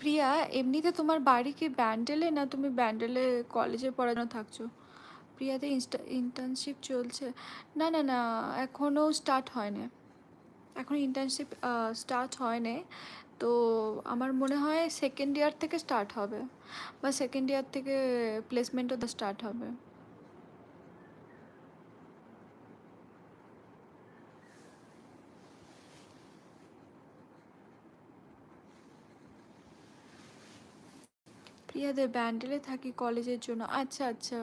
প্রিয়া, এমনিতে তোমার বাড়ি কি ব্যান্ডেলে না তুমি ব্যান্ডেলে কলেজে পড়ানো থাকছো? প্রিয়াতে ইনস্টা ইন্টার্নশিপ চলছে। না না না এখনও স্টার্ট হয়নি। এখন ইন্টার্নশিপ স্টার্ট হয়নি। তো আমার মনে হয় সেকেন্ড ইয়ার থেকে স্টার্ট হবে বা সেকেন্ড ইয়ার থেকে প্লেসমেন্টও স্টার্ট হবে। প্রিয়াদের ব্যান্ডেলে থাকি কলেজের জন্য। আচ্ছা আচ্ছা।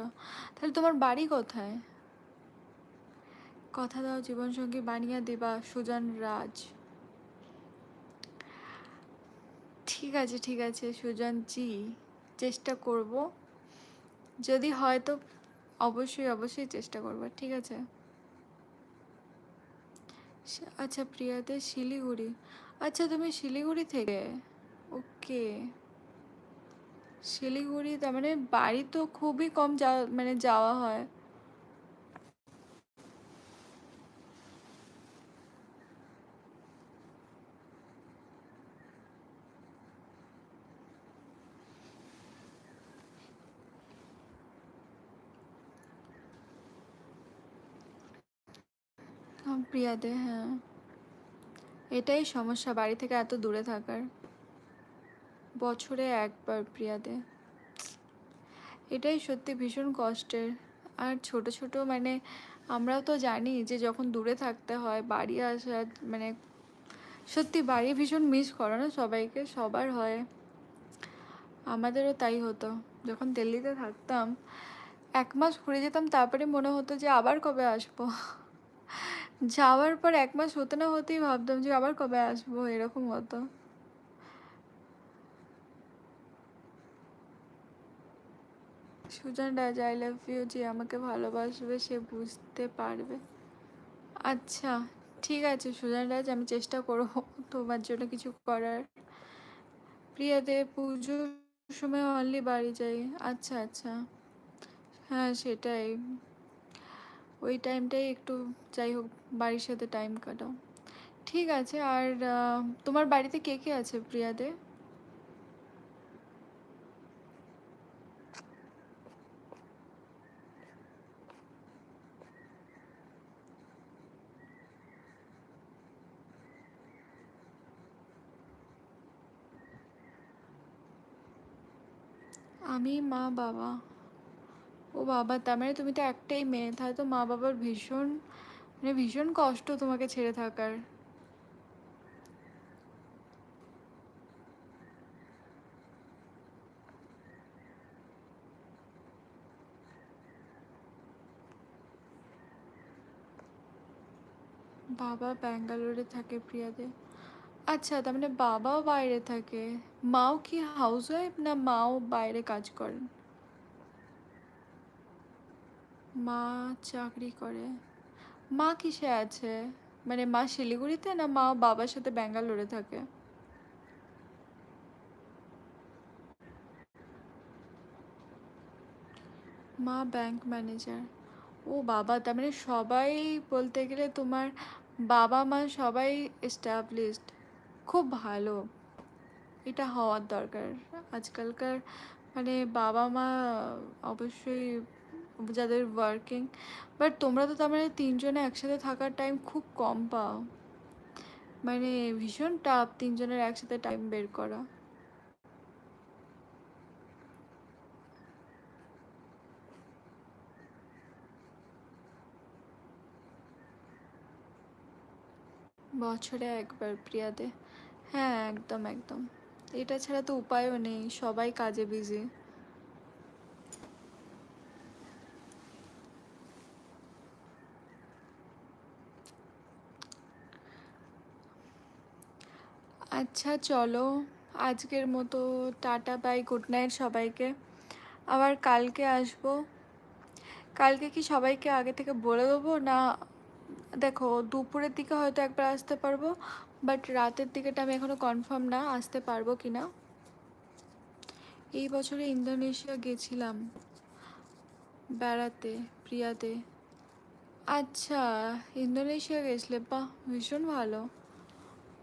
তাহলে তোমার বাড়ি কোথায়? কথা দাও জীবনসঙ্গী বানিয়ে দেবা, সুজন রাজ। ঠিক আছে ঠিক আছে, সুজন জি, চেষ্টা করব। যদি হয় তো অবশ্যই অবশ্যই চেষ্টা করব, ঠিক আছে? আচ্ছা প্রিয়াদের শিলিগুড়ি। আচ্ছা তুমি শিলিগুড়ি থেকে? ওকে। শিলিগুড়ি তার মানে বাড়ি তো খুবই কম যাওয়া মানে যাওয়া হয়। হ্যাঁ, প্রিয়াদে হ্যাঁ। এটাই সমস্যা বাড়ি থেকে এত দূরে থাকার। বছরে একবার প্রিয়াদে। এটাই সত্যি ভীষণ কষ্টের। আর ছোট ছোট মানে আমরাও তো জানি যে যখন দূরে থাকতে হয়, বাড়ি আসা মানে সত্যি বাড়ি ভীষণ মিস করো না সবাইকে, সবার হয়। আমাদেরও তাই হতো। যখন দিল্লিতে থাকতাম, এক মাস ঘুরে যেতাম, তারপরে মনে হতো যে আবার কবে আসব। যাওয়ার পর এক মাস হতে না হতেই ভাবতাম যে আবার কবে আসব, এরকম হতো। Sujan Raj I love you যে আমাকে ভালোবাসবে সে বুঝতে পারবে। আচ্ছা ঠিক আছে সুজন রাজ আমি চেষ্টা করব তোমার জন্য কিছু করার। প্রিয়াদে পুজোর সময় অনলি বাড়ি যাই। আচ্ছা আচ্ছা। হ্যাঁ সেটাই। ওই টাইমটাই একটু যাই হোক, বাড়ির সাথে টাইম কাটাও। ঠিক আছে, আর তোমার বাড়িতে কে কে আছে প্রিয়াদে আমি মা বাবা। ও বাবা, তার মানে তুমি তো একটাই মেয়ে, তাহলে তো মা বাবার ভীষণ মানে ভীষণ কষ্ট তোমাকে ছেড়ে থাকার। বাবা ব্যাঙ্গালোরে থাকে প্রিয়াদে আচ্ছা তার মানে বাবাও বাইরে থাকে। মাও কি হাউস ওয়াইফ না মাও বাইরে কাজ করেন? মা চাকরি করে। মা কিসে আছে? মানে মা শিলিগুড়িতে না মা বাবার সাথে ব্যাঙ্গালোরে থাকে? মা ব্যাংক ম্যানেজার ও বাবা, তার মানে সবাই বলতে গেলে তোমার বাবা মা সবাই এস্টাবলিশড খুব ভালো। এটা হওয়ার দরকার। আজকালকার মানে বাবা মা অবশ্যই যাদের ওয়ার্কিং বাট তোমরা তো তার মানে তিনজনে একসাথে থাকার টাইম খুব কম পাও। মানে ভীষণ টাফ তিনজনের একসাথে টাইম বের করা। বছরে একবার প্রিয়াদে হ্যাঁ একদম একদম। এটা ছাড়া তো উপায়ও নেই, সবাই কাজে বিজি আচ্ছা চলো, আজকের মতো টাটা, বাই, গুড নাইট সবাইকে। আবার কালকে আসব। কালকে কি সবাইকে আগে থেকে বলে দেবো, না দেখো, দুপুরের দিকে হয়তো একবার আসতে পারব বাট রাতের দিকেটা আমি এখনও কনফার্ম না আসতে পারব কি না এই বছরে ইন্দোনেশিয়া গেছিলাম, বেড়াতে, প্রিয়াতে। আচ্ছা ইন্দোনেশিয়া গেছিলে, বাহ, ভীষণ ভালো।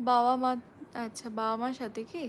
বাবা মা আচ্ছা বাবা মার সাথে কি?